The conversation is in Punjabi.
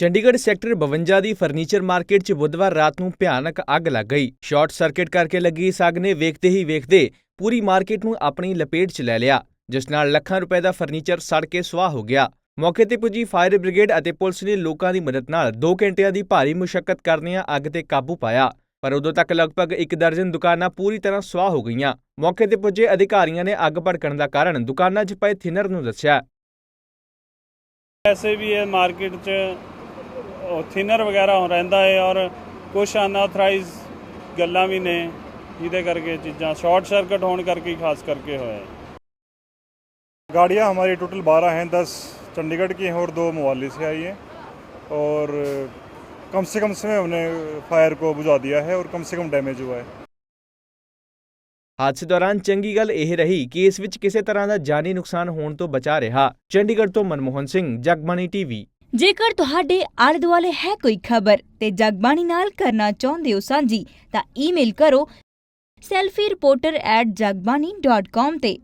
ਚੰਡੀਗੜ੍ਹ ਸੈਕਟਰ 52 ਦੀ ਫਰਨੀਚਰ ਮਾਰਕੀਟ 'ਚ ਬੁੱਧਵਾਰ ਰਾਤ ਨੂੰ ਭਿਆਨਕ ਅੱਗ ਲੱਗ ਗਈ। ਸ਼ਾਰਟ ਸਰਕਟ ਕਰਕੇ ਲੱਗੀ ਇਸ ਅੱਗ ਨੇ ਵੇਖਦੇ ਹੀ ਵੇਖਦੇ ਪੂਰੀ ਮਾਰਕੀਟ ਨੂੰ ਆਪਣੀ ਲਪੇਟ 'ਚ ਲੈ ਲਿਆ, ਜਿਸ ਨਾਲ ਲੱਖਾਂ ਰੁਪਏ ਦਾ ਫਰਨੀਚਰ ਸੜ ਕੇ ਸੁਆਹ ਹੋ ਗਿਆ। ਮੌਕੇ ਤੇ ਪੁੱਜੀ ਫਾਇਰ ਬ੍ਰਿਗੇਡ ਅਤੇ ਪੁਲਿਸ ਨੇ ਲੋਕਾਂ ਦੀ ਮਦਦ ਨਾਲ 2 ਘੰਟਿਆਂ ਦੀ ਭਾਰੀ ਮੁਸ਼ਕਲ ਕਰਦਿਆਂ ਅੱਗ ਤੇ ਕਾਬੂ ਪਾਇਆ, ਪਰ ਉਦੋਂ ਤੱਕ ਲਗਭਗ ਇੱਕ ਦਰਜਨ ਦੁਕਾਨਾਂ ਪੂਰੀ ਤਰ੍ਹਾਂ ਸੁਆਹ ਹੋ ਗਈਆਂ। ਮੌਕੇ ਤੇ ਪੁੱਜੇ ਅਧਿਕਾਰੀਆਂ ਨੇ ਅੱਗ ਭੜਕਣ ਦਾ ਕਾਰਨ ਦੁਕਾਨਾਂ 'ਚ ਪਏ ਥਿਨਰ ਨੂੰ ਦੱਸਿਆ। ਵੈਸੇ ਵੀ ਇਹ ਮਾਰਕੀਟ 'ਚ ਥਿਨਰ ਵਗੈਰਾ ਹੋ ਰਹਿੰਦਾ ਹੈ ਔਰ ਕੁਝ ਅਨਆਥਰਾਈਜ਼ ਗੱਲਾਂ ਵੀ ਨੇ ਜਿਹਦੇ ਕਰਕੇ ਚੀਜ਼ਾਂ ਸ਼ਾਰਟ ਸਰਕਟ ਹੋਣ ਕਰਕੇ ਹੀ ਖਾਸ ਕਰਕੇ ਹੋਇਆ ਹੈ गाड़ियाँ हमारी टोटल बारह हैं दस चंडीगढ़ की हैं और दो मोहाली से आई हैं और कम से कम समय हमने फायर को बुझा दिया है और कम से कम डैमेज हुआ है ਹਾਦਸੇ ਦੌਰਾਨ ਚੰਗੀ ਗੱਲ ਇਹ ਰਹੀ ਕਿ ਇਸ ਵਿੱਚ ਕਿਸੇ ਤਰ੍ਹਾਂ ਦਾ ਜਾਨੀ ਨੁਕਸਾਨ ਹੋਣ ਤੋਂ ਬਚਾ ਰਿਹਾ ਚੰਡੀਗੜ੍ਹ ਤੋਂ ਮਨਮੋਹਨ ਸਿੰਘ ਜਗਬਾਣੀ ਟੀਵੀ ਜੇਕਰ ਤੁਹਾਡੇ ਆਲੇ ਦੁਆਲੇ ਹੈ ਕੋਈ ਖਬਰ ਤੇ ਜਗਬਾਣੀ ਨਾਲ ਕਰਨਾ ਚਾਹੁੰਦੇ ਹੋ ਸਾਂਝੀ, ਤਾਂ ਈਮੇਲ ਕਰੋ selfie reporter@jagbani.com ਤੇ।